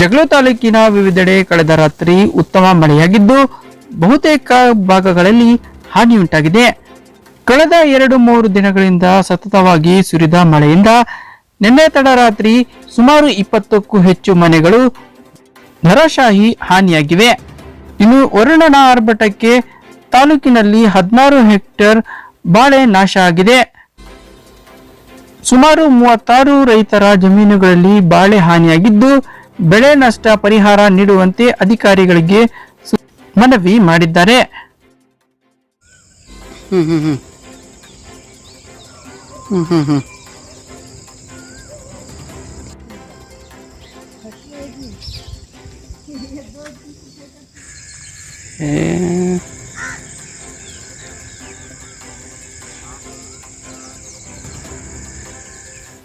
ಜಗಳೂರು ತಾಲೂಕಿನ ವಿವಿಧೆಡೆ ಕಳೆದ ರಾತ್ರಿ ಉತ್ತಮ ಮಳೆಯಾಗಿದ್ದು, ಬಹುತೇಕ ಭಾಗಗಳಲ್ಲಿ ಹಾನಿಯುಂಟಾಗಿದೆ. ಕಳೆದ ಎರಡು ಮೂರು ದಿನಗಳಿಂದ ಸತತವಾಗಿ ಸುರಿದ ಮಳೆಯಿಂದ ನಿನ್ನೆ ತಡರಾತ್ರಿ ಸುಮಾರು ಇಪ್ಪತ್ತಕ್ಕೂ ಹೆಚ್ಚು ಮನೆಗಳು ನರಶಾಹಿ ಹಾನಿಯಾಗಿವೆ. ಇನ್ನು ವರುಣನ ಆರ್ಭಟಕ್ಕೆ ತಾಲೂಕಿನಲ್ಲಿ ಹದಿನಾರು ಹೆಕ್ಟೇರ್ ಬಾಳೆ ನಾಶ ಆಗಿದೆ. ಸುಮಾರು ಮೂವತ್ತಾರು ರೈತರ ಜಮೀನುಗಳಲ್ಲಿ ಬಾಳೆ ಹಾನಿಯಾಗಿದ್ದು ಬೆಳೆ ನಷ್ಟ ಪರಿಹಾರ ನೀಡುವಂತೆ ಅಧಿಕಾರಿಗಳಿಗೆ ಮನವಿ ಮಾಡಿದ್ದಾರೆ.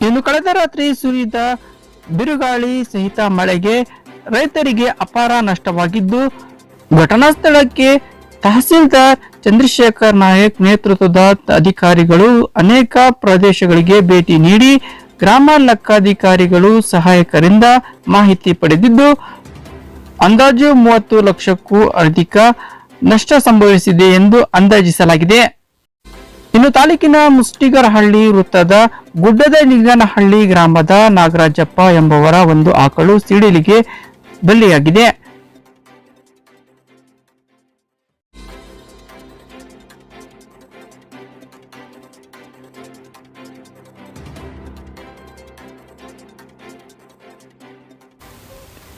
ಇನ್ನು ಕಳೆದ ರಾತ್ರಿ ಸುರಿದ ಬಿರುಗಾಳಿ ಸಹಿತ ಮಳೆಗೆ ರೈತರಿಗೆ ಅಪಾರ ನಷ್ಟವಾಗಿದ್ದು, ಘಟನಾ ಸ್ಥಳಕ್ಕೆ ತಹಸೀಲ್ದಾರ್ ಚಂದ್ರಶೇಖರ್ ನಾಯಕ್ ನೇತೃತ್ವದ ಅಧಿಕಾರಿಗಳು ಅನೇಕ ಪ್ರದೇಶಗಳಿಗೆ ಭೇಟಿ ನೀಡಿ ಗ್ರಾಮ ಲೆಕ್ಕಾಧಿಕಾರಿಗಳು ಸಹಾಯಕರಿಂದ ಮಾಹಿತಿ ಪಡೆದಿದ್ದು, ಅಂದಾಜು ಮೂವತ್ತು ಲಕ್ಷಕ್ಕೂ ಅಧಿಕ ನಷ್ಟ ಸಂಭವಿಸಿದೆ ಎಂದು ಅಂದಾಜಿಸಲಾಗಿದೆ. ಇನ್ನು ತಾಲೂಕಿನ ಮುಸ್ಟಿಗರಹಳ್ಳಿ ವೃತ್ತದ ಗುಡ್ಡದ ನಿಂಗನಹಳ್ಳಿ ಗ್ರಾಮದ ನಾಗರಾಜಪ್ಪ ಎಂಬವರ ಒಂದು ಆಕಳು ಸಿಡಿಲಿಗೆ ಬಲಿಯಾಗಿದೆ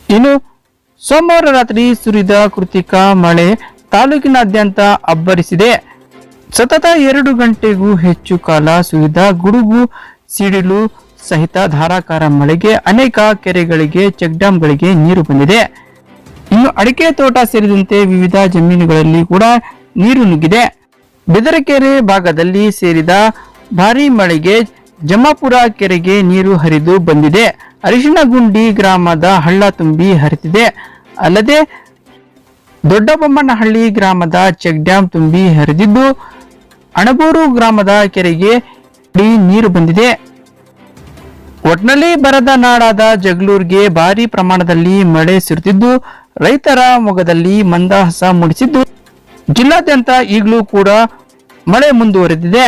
ಇನ್ನು ಸೋಮವಾರ ರಾತ್ರಿ ಸುರಿದ ಕೃತಿಕ ಮಳೆ ತಾಲೂಕಿನಾದ್ಯಂತ ಅಬ್ಬರಿಸಿದೆ. ಸತತ ಎರಡು ಗಂಟೆಗೂ ಹೆಚ್ಚು ಕಾಲ ಸುರಿದ ಗುಡುಗು ಸಿಡಿಲು ಸಹಿತ ಧಾರಾಕಾರ ಮಳೆಗೆ ಅನೇಕ ಕೆರೆಗಳಿಗೆ ಚೆಕ್ ಡ್ಯಾಂಗಳಿಗೆ ನೀರು ಬಂದಿದೆ. ಇನ್ನು ಅಡಿಕೆ ತೋಟ ಸೇರಿದಂತೆ ವಿವಿಧ ಜಮೀನುಗಳಲ್ಲಿ ಕೂಡ ನೀರು ನುಗ್ಗಿದೆ. ಬೆದರಕೆರೆ ಭಾಗದಲ್ಲಿ ಸೇರಿದ ಭಾರಿ ಮಳೆಗೆ ಜಮಾಪುರ ಕೆರೆಗೆ ನೀರು ಹರಿದು ಬಂದಿದೆ. ಅರಿಶಿಣಗುಂಡಿ ಗ್ರಾಮದ ಹಳ್ಳ ತುಂಬಿ ಹರಿತಿದೆ. ಅಲ್ಲದೆ ದೊಡ್ಡಬೊಮ್ಮನಹಳ್ಳಿ ಗ್ರಾಮದ ಚೆಕ್ ಡ್ಯಾಂ ತುಂಬಿ ಹರಿದಿದ್ದು ಅಣಬೂರು ಗ್ರಾಮದ ಕೆರೆಗೆ ನೀರು ಬಂದಿದೆ. ಒಟ್ನಲ್ಲಿ ಬರದ ನಾಡಾದ ಜಗಳೂರಿಗೆ ಭಾರಿ ಪ್ರಮಾಣದಲ್ಲಿ ಮಳೆ ಸುರಿದಿದ್ದು, ರೈತರ ಮೊಗದಲ್ಲಿ ಮಂದಹಾಸ ಮೂಡಿಸಿದ್ದು, ಜಿಲ್ಲಾದ್ಯಂತ ಈಗಲೂ ಕೂಡ ಮಳೆ ಮುಂದುವರೆದಿದೆ.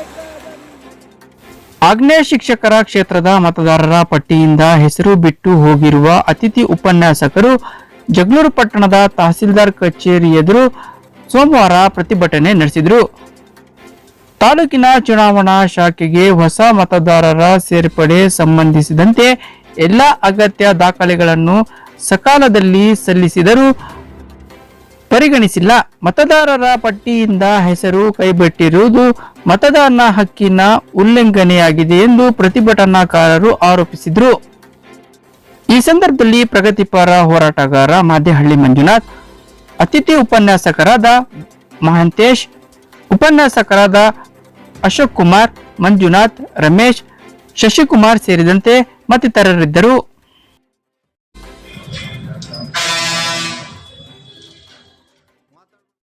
ಆಗ್ನೇಯ ಶಿಕ್ಷಕರ ಕ್ಷೇತ್ರದ ಮತದಾರರ ಪಟ್ಟಿಯಿಂದ ಹೆಸರು ಬಿಟ್ಟು ಹೋಗಿರುವ ಅತಿಥಿ ಉಪನ್ಯಾಸಕರು ಜಗಳೂರು ಪಟ್ಟಣದ ತಹಸೀಲ್ದಾರ್ ಕಚೇರಿ ಎದುರು ಸೋಮವಾರ ಪ್ರತಿಭಟನೆ ನಡೆಸಿದರು. ತಾಲೂಕಿನ ಚುನಾವಣಾ ಶಾಖೆಗೆ ಹೊಸ ಮತದಾರರ ಸೇರ್ಪಡೆ ಸಂಬಂಧಿಸಿದಂತೆ ಎಲ್ಲ ಅಗತ್ಯ ದಾಖಲೆಗಳನ್ನು ಸಕಾಲದಲ್ಲಿ ಸಲ್ಲಿಸಿದರೂ ಪರಿಗಣಿಸಿಲ್ಲ. ಮತದಾರರ ಪಟ್ಟಿಯಿಂದ ಹೆಸರು ಕೈಬಿಟ್ಟಿರುವುದು ಮತದಾನ ಹಕ್ಕಿನ ಉಲ್ಲಂಘನೆಯಾಗಿದೆ ಎಂದು ಪ್ರತಿಭಟನಾಕಾರರು ಆರೋಪಿಸಿದರು. ಈ ಸಂದರ್ಭದಲ್ಲಿ ಪ್ರಗತಿಪರ ಹೋರಾಟಗಾರ ಮಾದೇಹಳ್ಳಿ ಮಂಜುನಾಥ್, ಅತಿಥಿ ಉಪನ್ಯಾಸಕರಾದ ಮಹಾಂತೇಶ್, ಉಪನ್ಯಾಸಕರಾದ ಅಶೋಕ್ ಕುಮಾರ್, ಮಂಜುನಾಥ್, ರಮೇಶ್, ಶಶಿಕುಮಾರ್ ಸೇರಿದಂತೆ ಮತ್ತಿತರರಿದ್ದರು.